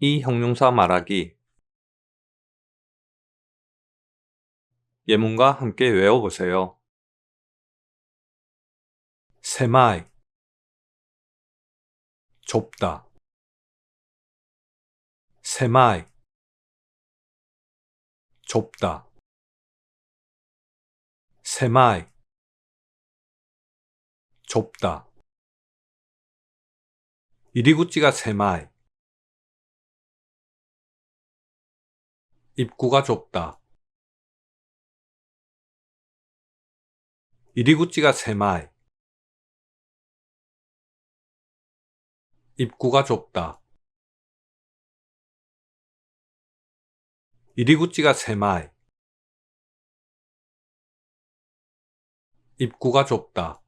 이 형용사 말하기 예문과 함께 외워보세요. 세마이 좁다. 세마이 좁다. 세마이 좁다. 이리구찌가 세마이 입구가 좁다. 이리구찌가 세마이. 입구가 좁다. 이리구찌가 세마이. 입구가 좁다.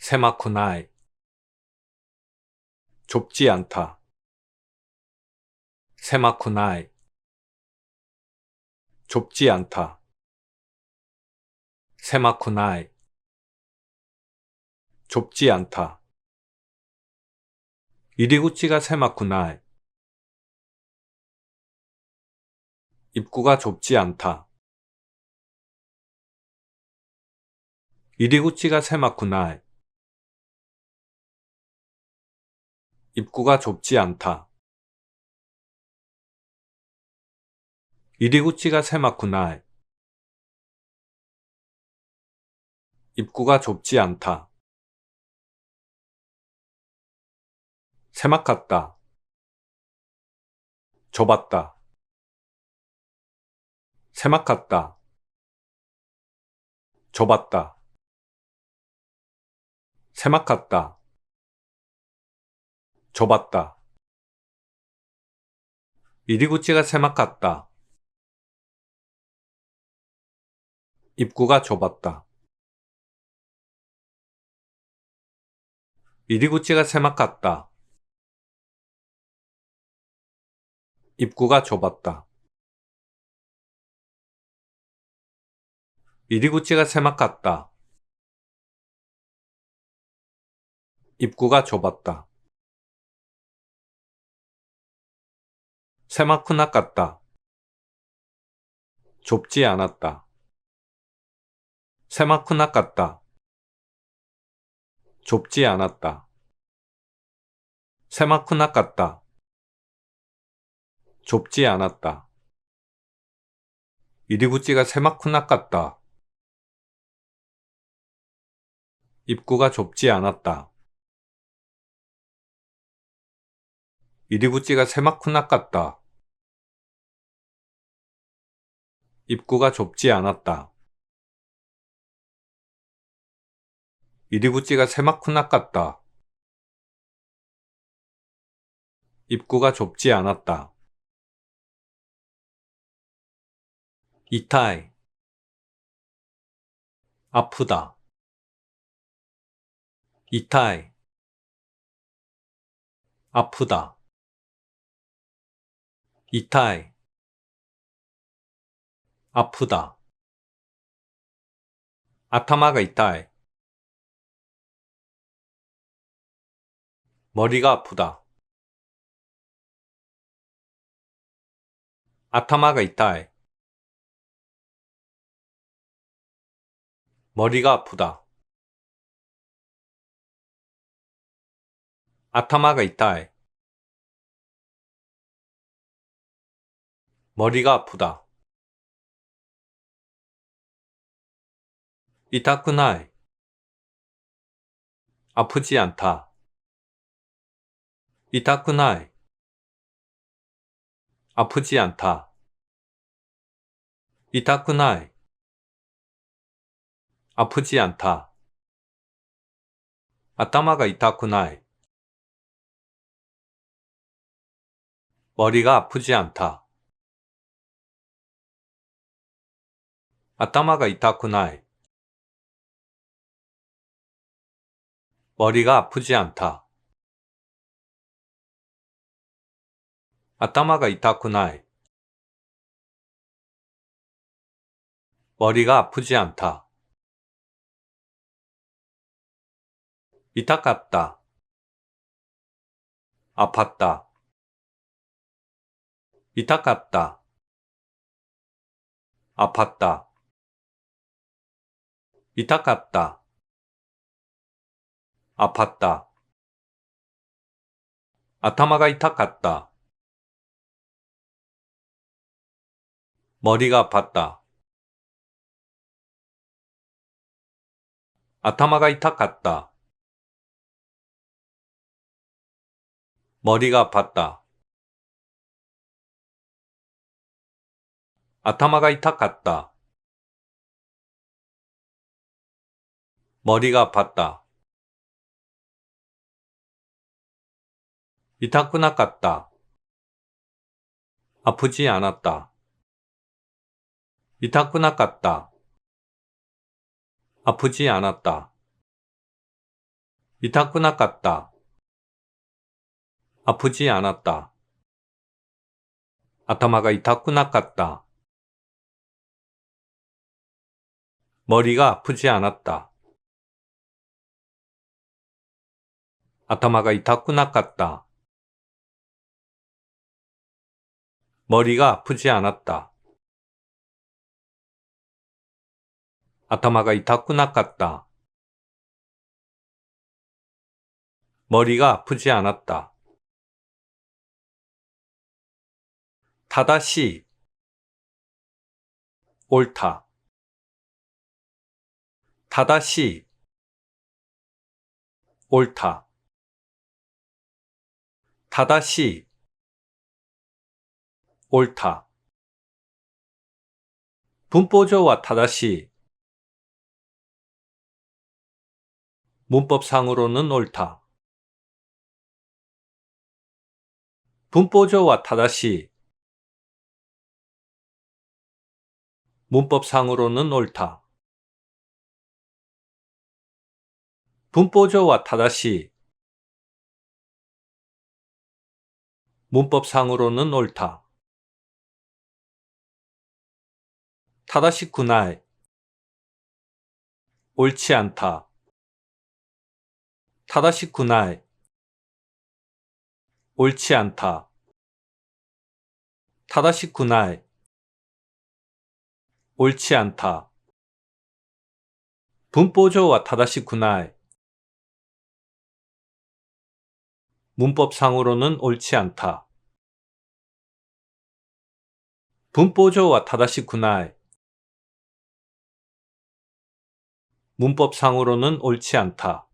세마쿠나이. 좁지 않다 세마쿠나이. 좁지 않다. 세마쿠나이. 좁지 않다. 이리구치가 세마쿠나이. 입구가 좁지 않다. 이리구치가 세마쿠나이. 입구가 좁지 않다 이리구치가 세마쿠나이 입구가 좁지 않다. 세막같다. 좁았다. 세막같다. 좁았다. 세막같다. 좁았다. 이리구찌가 세막같다 입구가 좁았다. 이리구찌가 세막같다. 입구가 좁았다. 이리구찌가 세막같다. 입구가 좁았다. 세마쿠나 같다. 좁지 않았다 세마쿠나 같다 좁지 않았다. 세마쿠나 같다 좁지 않았다. 이리구찌가 세마쿠나 같다 입구가 좁지 않았다. 이리구찌가 세마쿠나 같다 입구가 좁지 않았다 이리구찌가 세마쿠나 같다. 입구가 좁지 않았다. 이타이. 아프다. 이타이. 아프다. 이타이. 아프다. 아타마가 이타이 머리가 아프다. 아타마가 이타이 머리가 아프다. 아타마가 이타이 머리가 아프다. 이타쿠나이. 아프지 않다 이타쿠나이. 아프지 않다. 이타쿠나이. 아프지 않다. 아타마가 이타쿠나이. 머리가 아프지 않다. 아타마가 이타쿠나이. 머리가 아프지 않다 아타마가 이타쿠나이 머리가 아프지 않다 이타깝다 아팠다.痛かった. 아팠다. 痛かった. 아팠다. 아타마가 痛かった. 머리가 아팠다. 아타마가 이타 갔다. 머리가 아팠다. 아타마가 이타 갔다. 머리가 아팠다. 이타쿠나 갔다. 아프지 않았다. 이타쿠나 깠다. 아프지 않았다. 이타쿠나 깠다. 아프지 않았다. 아타마가 이타쿠나 깠다. 머리가 아프지 않았다. 아타마가 이타쿠나 깠다. 머리가 아프지 않았다. 아타마가 痛くなかった. 머리가 아프지 않았다. 다다시 옳다. 다다시 옳다. 다다시 옳다. 분포조와 다다시 문법상으로는 옳다. 분포조와 다다시 문법상으로는 옳다. 분포조와 다다시 문법상으로는 옳다. 다다시 구나이 옳지 않다. 구나이 옳지 않다. 구나이 옳지 않다. 분포조와 구나이 문법상으로는 옳지 않다. 분포조와 구나이 문법상으로는 옳지 않다.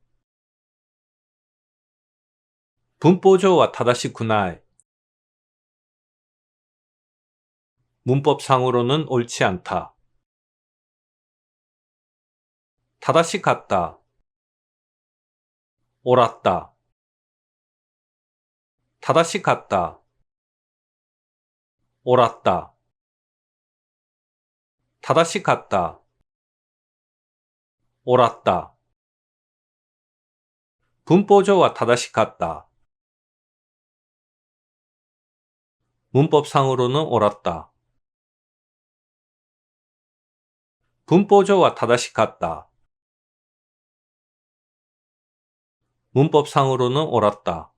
구나이 문법상으로는 옳지 않다. 다다시 갔다. 옳았다. 다다시 갔다. 옳았다. 다다시 갔다. 옳았다. 분포조와 다다시 갔다. 문법상으로는 옳았다. 분포조와 다다시 갔다. 문법상으로는 옳았다.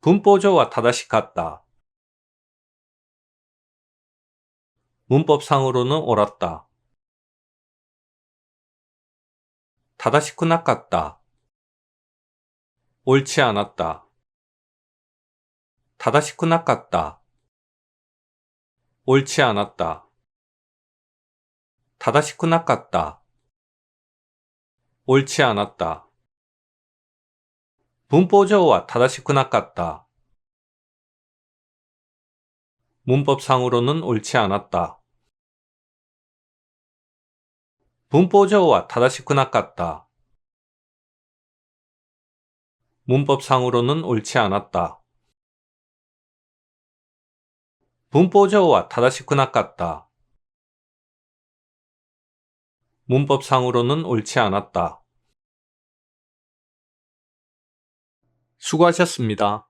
분포조와 다다시 갔다. 문법상으로는 옳았다. 다다시 끝났갔다. 옳지 않았다. 다다시 끝났갔다. 옳지 않았다. 다다시 끝났갔다. 문법상으로는 옳지 않았다. 다다시 끝났갔다. 문법상으로는 옳지 않았다. 끝났갔다. 문법상으로는 옳지 않았다. 수고하셨습니다.